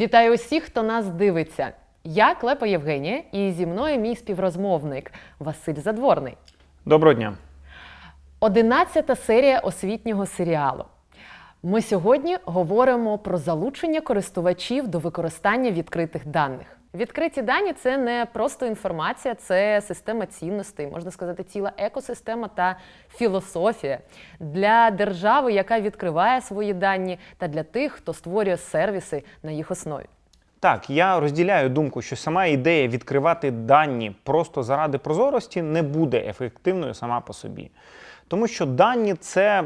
Вітаю усіх, хто нас дивиться. Я Клепа Євгенія, і зі мною мій співрозмовник Василь Задворний. Доброго дня. Одинадцята серія освітнього серіалу. Ми сьогодні говоримо про залучення користувачів до використання відкритих даних. Відкриті дані це не просто інформація, це система цінностей, можна сказати, ціла екосистема та філософія для держави, яка відкриває свої дані, та для тих, хто створює сервіси на їх основі. Так, я розділяю думку, що сама ідея відкривати дані просто заради прозорості не буде ефективною сама по собі. Тому що дані це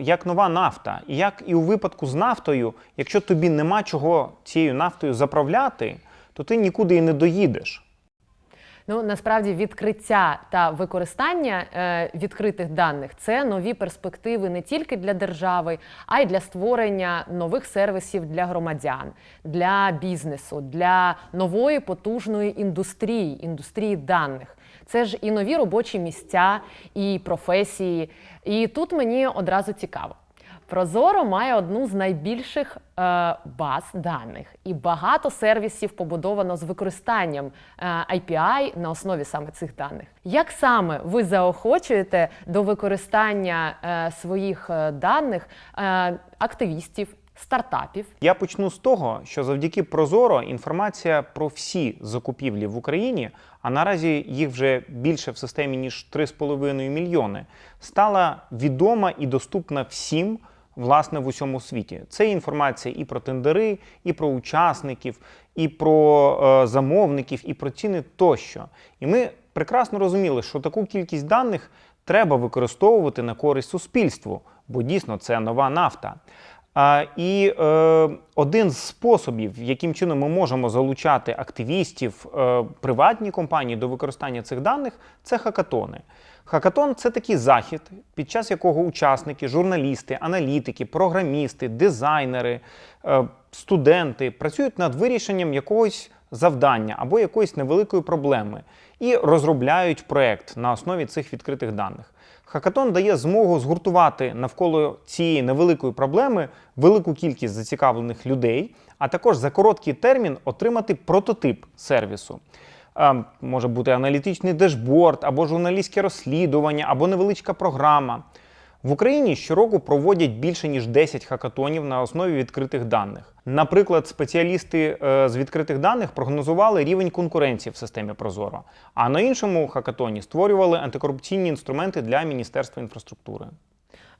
як нова нафта. І як і у випадку з нафтою, якщо тобі нема чого цією нафтою заправляти, то ти нікуди і не доїдеш. Ну насправді відкриття та використання е, відкритих даних це нові перспективи не тільки для держави, а й для створення нових сервісів для громадян, для бізнесу, для нової потужної індустрії, індустрії даних. Це ж і нові робочі місця, і професії. І тут мені одразу цікаво. Прозоро має одну з найбільших е, баз даних, і багато сервісів побудовано з використанням е, API на основі саме цих даних. Як саме ви заохочуєте до використання е, своїх е, даних е, активістів, стартапів? Я почну з того, що завдяки Прозоро інформація про всі закупівлі в Україні, а наразі їх вже більше в системі ніж 3,5 мільйони, стала відома і доступна всім. Власне, в усьому світі це інформація і про тендери, і про учасників, і про е, замовників, і про ціни тощо. І ми прекрасно розуміли, що таку кількість даних треба використовувати на користь суспільству, бо дійсно це нова нафта. А, і е, один з способів, яким чином ми можемо залучати активістів, е, приватні компанії до використання цих даних, це хакатони. Хакатон це такий захід, під час якого учасники, журналісти, аналітики, програмісти, дизайнери, е, студенти працюють над вирішенням якогось завдання або якоїсь невеликої проблеми і розробляють проект на основі цих відкритих даних. Хакатон дає змогу згуртувати навколо цієї невеликої проблеми велику кількість зацікавлених людей, а також за короткий термін отримати прототип сервісу. Може бути аналітичний дешборд, або журналістське розслідування, або невеличка програма. В Україні щороку проводять більше ніж 10 хакатонів на основі відкритих даних. Наприклад, спеціалісти е, з відкритих даних прогнозували рівень конкуренції в системі Прозоро, а на іншому хакатоні створювали антикорупційні інструменти для Міністерства інфраструктури.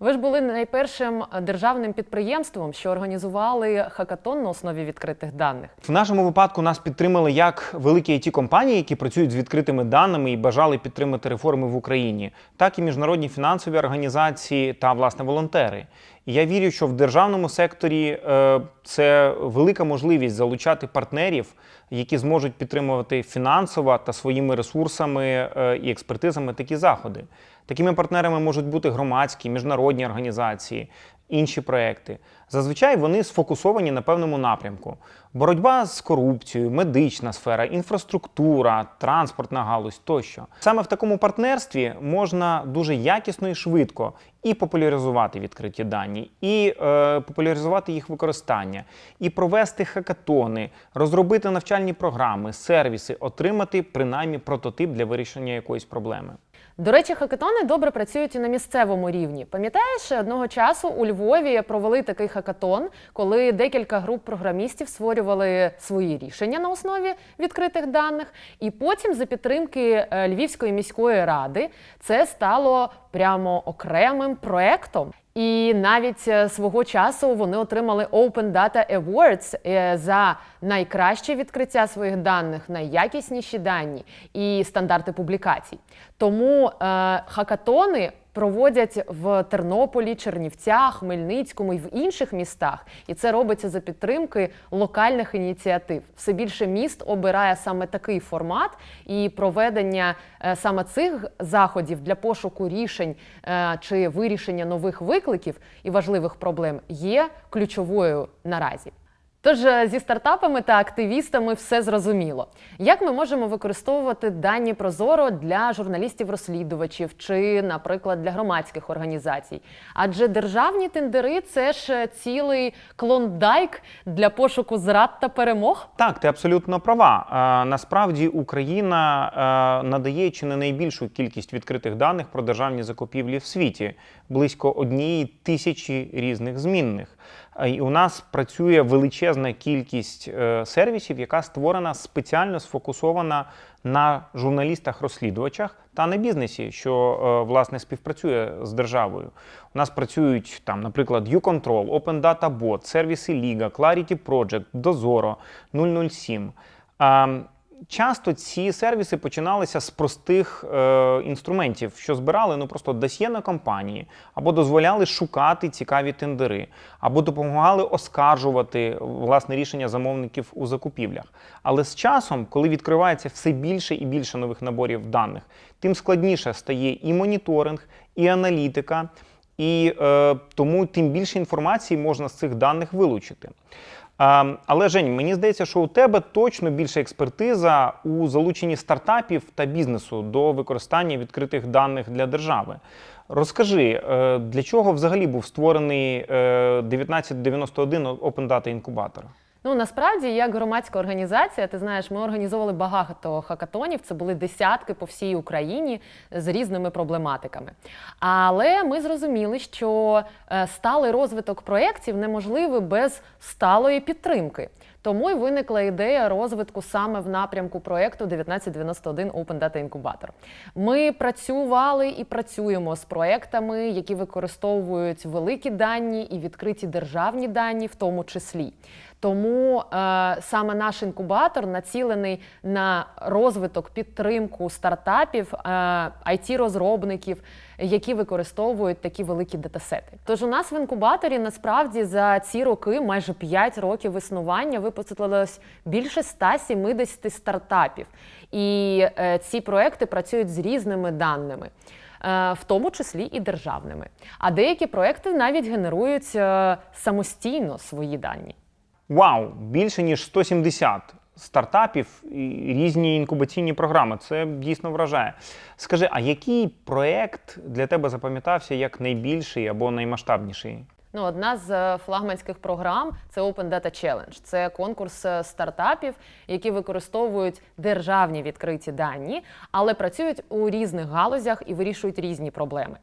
Ви ж були найпершим державним підприємством, що організували хакатон на основі відкритих даних. В нашому випадку нас підтримали як великі it компанії, які працюють з відкритими даними і бажали підтримати реформи в Україні, так і міжнародні фінансові організації та власне волонтери. І я вірю, що в державному секторі е, це велика можливість залучати партнерів, які зможуть підтримувати фінансово та своїми ресурсами е, і експертизами такі заходи. Такими партнерами можуть бути громадські, міжнародні організації, інші проекти. Зазвичай вони сфокусовані на певному напрямку: боротьба з корупцією, медична сфера, інфраструктура, транспортна галузь тощо. Саме в такому партнерстві можна дуже якісно і швидко і популяризувати відкриті дані, і е, популяризувати їх використання, і провести хакатони, розробити навчальні програми, сервіси, отримати принаймні прототип для вирішення якоїсь проблеми. До речі, хакатони добре працюють і на місцевому рівні. Пам'ятаєш, одного часу у Львові провели такий хакатон, коли декілька груп програмістів створювали свої рішення на основі відкритих даних, і потім, за підтримки е, Львівської міської ради, це стало прямо окремим проектом. І навіть е, свого часу вони отримали Open Data Awards е, за найкраще відкриття своїх даних, найякісніші дані і стандарти публікацій. Тому е, хакатони проводять в Тернополі, Чернівцях, Хмельницькому і в інших містах. І це робиться за підтримки локальних ініціатив. Все більше міст обирає саме такий формат, і проведення е, саме цих заходів для пошуку рішень е, чи вирішення нових викликів і важливих проблем є ключовою наразі. Тож е, зі стартапами та активістами все зрозуміло. Як ми можемо використовувати дані Прозоро для журналістів-розслідувачів чи, наприклад, для громадських організацій? Адже державні тендери це ж е, цілий клондайк для пошуку зрад та перемог. Так, ти абсолютно права. Е, насправді Україна надає чи не найбільшу кількість відкритих даних про державні закупівлі в світі близько однієї тисячі різних змінних. Е, І у нас працює величезна кількість е, сервісів, яка створена спеціально сфокусована на журналістах-розслідувачах та на бізнесі, що е, власне співпрацює з державою. У нас працюють там, наприклад, YouControl, Open Data Bot, сервіси Ліга, Clarity Project, Dozoro, 007. Часто ці сервіси починалися з простих е, інструментів, що збирали ну просто досьє на компанії, або дозволяли шукати цікаві тендери, або допомагали оскаржувати власне рішення замовників у закупівлях. Але з часом, коли відкривається все більше і більше нових наборів даних, тим складніше стає і моніторинг, і аналітика, і е, тому тим більше інформації можна з цих даних вилучити. Е, Але Жень, мені здається, що у тебе точно більша експертиза у залученні стартапів та бізнесу до використання відкритих даних для держави. Розкажи, е, для чого взагалі був створений е, 1991 Open Data Incubator? Ну насправді, як громадська організація, ти знаєш, ми організовували багато хакатонів. Це були десятки по всій Україні з різними проблематиками. Але ми зрозуміли, що е, сталий розвиток проєктів неможливий без сталої підтримки. Тому й виникла ідея розвитку саме в напрямку проєкту 1991 Open Data Incubator. Ми працювали і працюємо з проєктами, які використовують великі дані і відкриті державні дані, в тому числі. Тому е, саме наш інкубатор націлений на розвиток, підтримку стартапів, е, IT-розробників, які використовують такі великі датасети. Тож у нас в інкубаторі насправді за ці роки, майже 5 років існування, випустилось більше 170 стартапів. І е, ці проекти працюють з різними даними. е, В тому числі і державними. А деякі проекти навіть генерують е, самостійно свої дані. Вау, більше ніж 170 стартапів і різні інкубаційні програми. Це дійсно вражає. Скажи, а який проект для тебе запам'ятався як найбільший або наймасштабніший? Ну, одна з е, флагманських програм це Open Data Challenge. Це конкурс е, стартапів, які використовують державні відкриті дані, але працюють у різних галузях і вирішують різні проблеми.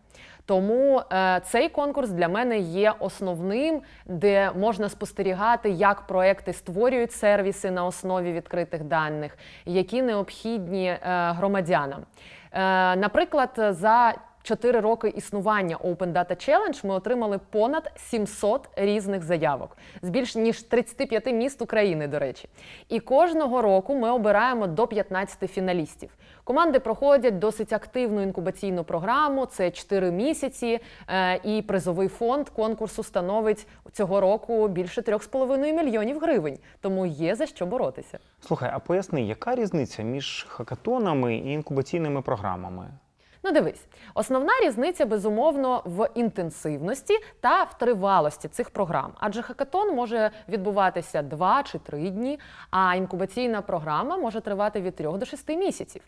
Тому е, цей конкурс для мене є основним, де можна спостерігати, як проекти створюють сервіси на основі відкритих даних, які необхідні е, громадянам. Е, наприклад, за Чотири роки існування Open Data Challenge ми отримали понад 700 різних заявок з більш ніж 35 міст України, до речі. І кожного року ми обираємо до 15 фіналістів. Команди проходять досить активну інкубаційну програму. Це 4 місяці, е, і призовий фонд конкурсу становить цього року більше 3,5 мільйонів гривень. Тому є за що боротися. Слухай, а поясни, яка різниця між хакатонами і інкубаційними програмами? Ну, дивись, основна різниця безумовно в інтенсивності та в тривалості цих програм. Адже хакатон може відбуватися 2 чи 3 дні, а інкубаційна програма може тривати від 3 до 6 місяців.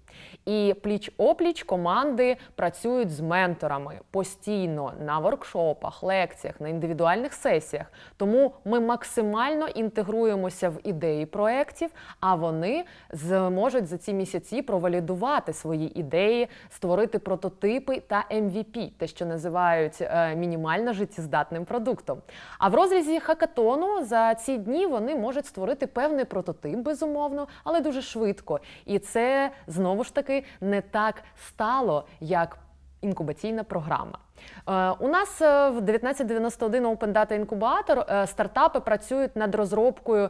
І пліч-опліч команди працюють з менторами постійно на воркшопах, лекціях, на індивідуальних сесіях. Тому ми максимально інтегруємося в ідеї проєктів, а вони зможуть за ці місяці провалідувати свої ідеї, створити прототипи та MVP, те, що називають е, мінімально життєздатним продуктом. А в розрізі хакатону за ці дні вони можуть створити певний прототип, безумовно, але дуже швидко. І це знову ж таки не так стало, як інкубаційна програма. Е, У нас е, в 1991 Open Data Incubator е, стартапи працюють над розробкою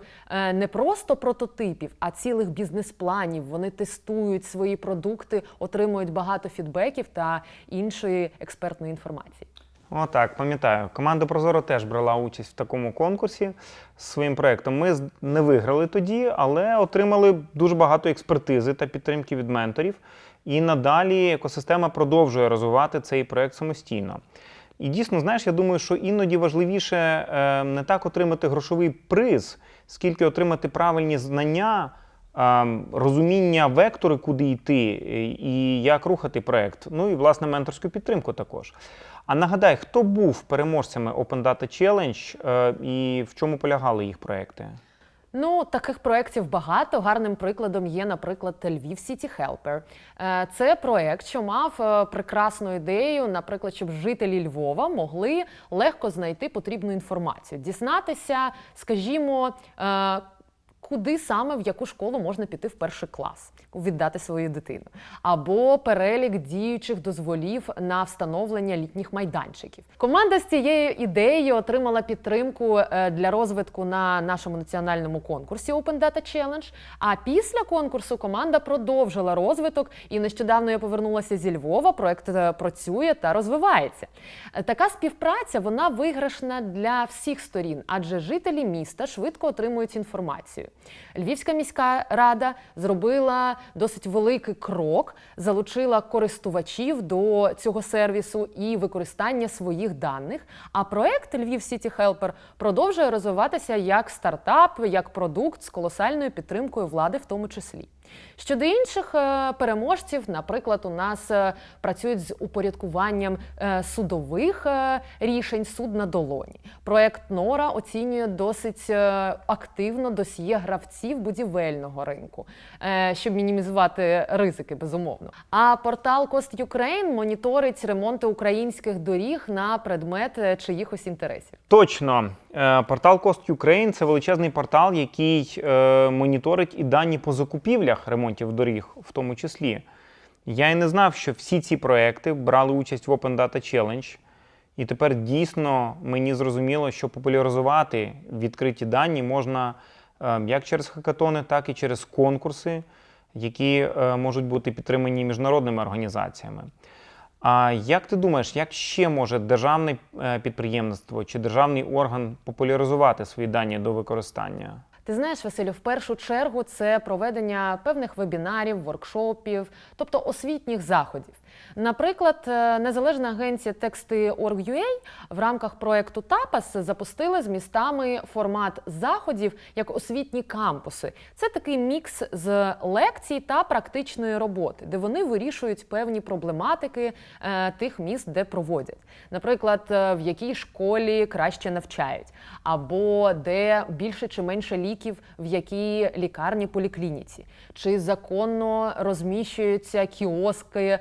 не просто прототипів, а цілих бізнес-планів. Вони тестують свої продукти, отримують багато фідбеків та іншої експертної інформації. О, так, пам'ятаю. Команда Прозоро теж брала участь в такому конкурсі з своїм проєктом. Ми не виграли тоді, але отримали дуже багато експертизи та підтримки від менторів. І надалі екосистема продовжує розвивати цей проєкт самостійно. І дійсно, знаєш, я думаю, що іноді важливіше е, не так отримати грошовий приз, скільки отримати правильні знання, е, розуміння вектори, куди йти, е, і як рухати проект. Ну і власне менторську підтримку також. А нагадай, хто був переможцями Open Data Challenge і в чому полягали їх проекти? Ну, таких проєктів багато. Гарним прикладом є, наприклад, Львів Сіті Helper. Е, Це проєкт, що мав е, прекрасну ідею, наприклад, щоб жителі Львова могли легко знайти потрібну інформацію, дізнатися, скажімо. Куди саме в яку школу можна піти в перший клас, віддати свою дитину, або перелік діючих дозволів на встановлення літніх майданчиків. Команда з цією ідеєю отримала підтримку е, для розвитку на нашому національному конкурсі Open Data Challenge. А після конкурсу команда продовжила розвиток. І нещодавно я повернулася зі Львова. Проект е, працює та розвивається. Е, Така співпраця вона виграшна для всіх сторін, адже жителі міста швидко отримують інформацію. Львівська міська рада зробила досить великий крок, залучила користувачів до цього сервісу і використання своїх даних. А проект Львів City Helper продовжує розвиватися як стартап, як продукт з колосальною підтримкою влади, в тому числі. Щодо інших е, переможців, наприклад, у нас е, працюють з упорядкуванням е, судових рішень суд на долоні. Проект Нора оцінює досить активно досьє гравців будівельного ринку, е, щоб мінімізувати ризики, безумовно. А портал Cost Ukraine моніторить ремонти українських доріг на предмет е, чиїхось інтересів. Точно, Е, портал Cost Ukraine – це величезний портал, який моніторить і дані по закупівлях ремонтів доріг, в тому числі. Я і не знав, що всі ці проекти брали участь в Open Data Challenge. І тепер дійсно мені зрозуміло, що популяризувати відкриті дані можна як через хакатони, так і через конкурси, які е, можуть бути підтримані міжнародними організаціями. А як ти думаєш, як ще може державне е, підприємництво чи державний орган популяризувати свої дані до використання? Ти знаєш, Василю, в першу чергу це проведення певних вебінарів, воркшопів, тобто освітніх заходів. Наприклад, е, незалежна агенція Тексти.org.ua в рамках проекту ТАПАС запустили з містами формат заходів як освітні кампуси. Це такий мікс з лекцій та практичної роботи, де вони вирішують певні проблематики е, тих міст, де проводять. Наприклад, е, в якій школі краще навчають, або де більше чи менше ліків в якій лікарні поліклініці, чи законно розміщуються кіоски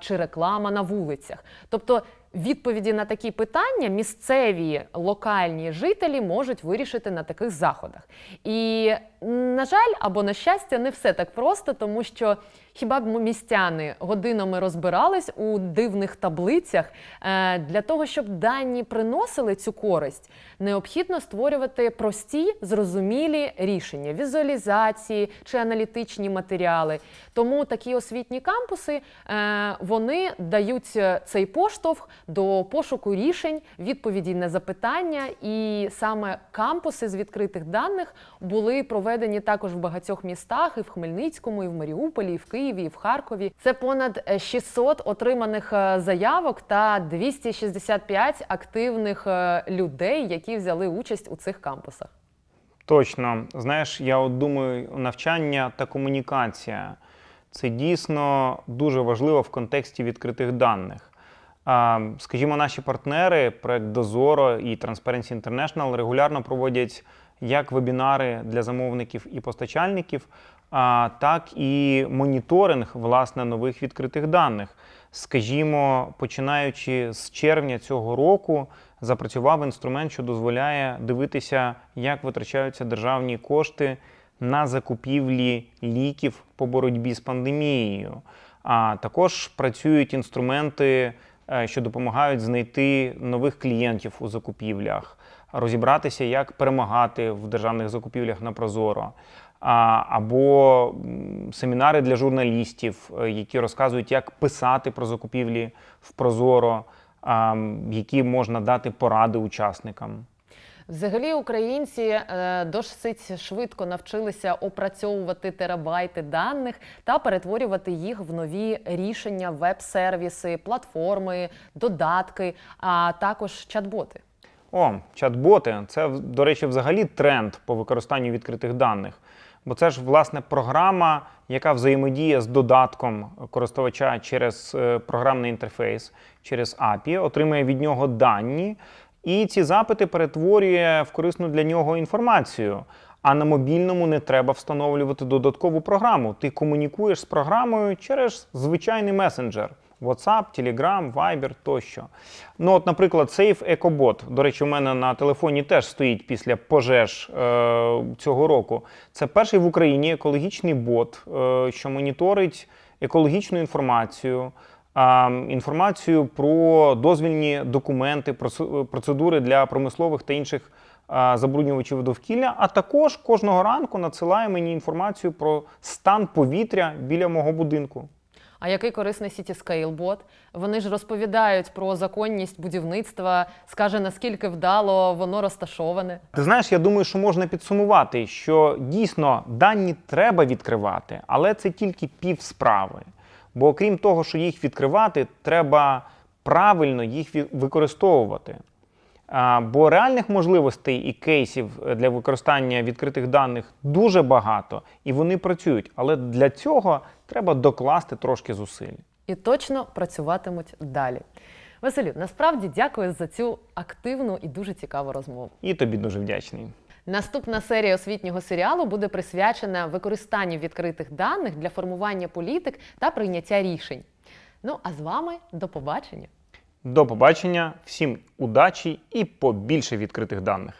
чи реклама на вулицях. Тобто відповіді на такі питання місцеві локальні жителі можуть вирішити на таких заходах. І, на жаль, або на щастя, не все так просто, тому що хіба б містяни годинами розбирались у дивних таблицях Е, для того, щоб дані приносили цю користь, необхідно створювати прості, зрозумілі рішення, візуалізації чи аналітичні матеріали. Тому такі освітні кампуси е, вони дають е, цей поштовх до пошуку рішень, відповідей на запитання. І саме кампуси з відкритих даних були проведені також в багатьох містах, і в Хмельницькому, і в Маріуполі, і в Києві, і в Харкові. Це понад е, 600 отриманих е, заявок та 265 активних е, людей, які взяли участь у цих кампусах. Точно, знаєш, я от думаю, навчання та комунікація це дійсно дуже важливо в контексті відкритих даних. Скажімо, наші партнери, проект Дозоро і Transparency International регулярно проводять як вебінари для замовників і постачальників, так і моніторинг власне нових відкритих даних. Скажімо, починаючи з червня цього року, запрацював інструмент, що дозволяє дивитися, як витрачаються державні кошти на закупівлі ліків по боротьбі з пандемією. А також працюють інструменти, е, що допомагають знайти нових клієнтів у закупівлях, розібратися, як перемагати в державних закупівлях на Прозоро. Або семінари для журналістів, е, які розказують, як писати про закупівлі в Прозоро, які можна дати поради учасникам. Взагалі, українці е, досить швидко навчилися опрацьовувати терабайти даних та перетворювати їх в нові рішення, веб-сервіси, платформи, додатки, а також чат-боти. О, чат-боти це, до речі, взагалі тренд по використанню відкритих даних. Бо це ж власне програма, яка взаємодіє з додатком користувача через е, програмний інтерфейс, через API, отримує від нього дані, і ці запити перетворює в корисну для нього інформацію. А на мобільному не треба встановлювати додаткову програму. Ти комунікуєш з програмою через звичайний месенджер. WhatsApp, Telegram, Viber тощо. Ну, от, наприклад, Safe EcoBot. До речі, у мене на телефоні теж стоїть після пожеж е, цього року. Це перший в Україні екологічний бот, е, що моніторить екологічну інформацію. Інформацію про дозвільні документи, проце- процедури для промислових та інших забруднювачів довкілля, а також кожного ранку надсилає мені інформацію про стан повітря біля мого будинку. А який корисний Cityscale бот? Вони ж розповідають про законність будівництва, скаже наскільки вдало воно розташоване. Ти знаєш, я думаю, що можна підсумувати, що дійсно дані треба відкривати, але це тільки пів справи. Бо окрім того, що їх відкривати, треба правильно їх використовувати. Бо реальних можливостей і кейсів е, для використання відкритих даних дуже багато, і вони працюють. Але для цього треба докласти трошки зусиль. і точно працюватимуть далі. Василю, насправді дякую за цю активну і дуже цікаву розмову. І тобі дуже вдячний. Наступна серія освітнього серіалу буде присвячена використанню відкритих даних для формування політик та прийняття рішень. Ну а з вами до побачення. До побачення, всім удачі і побільше відкритих даних.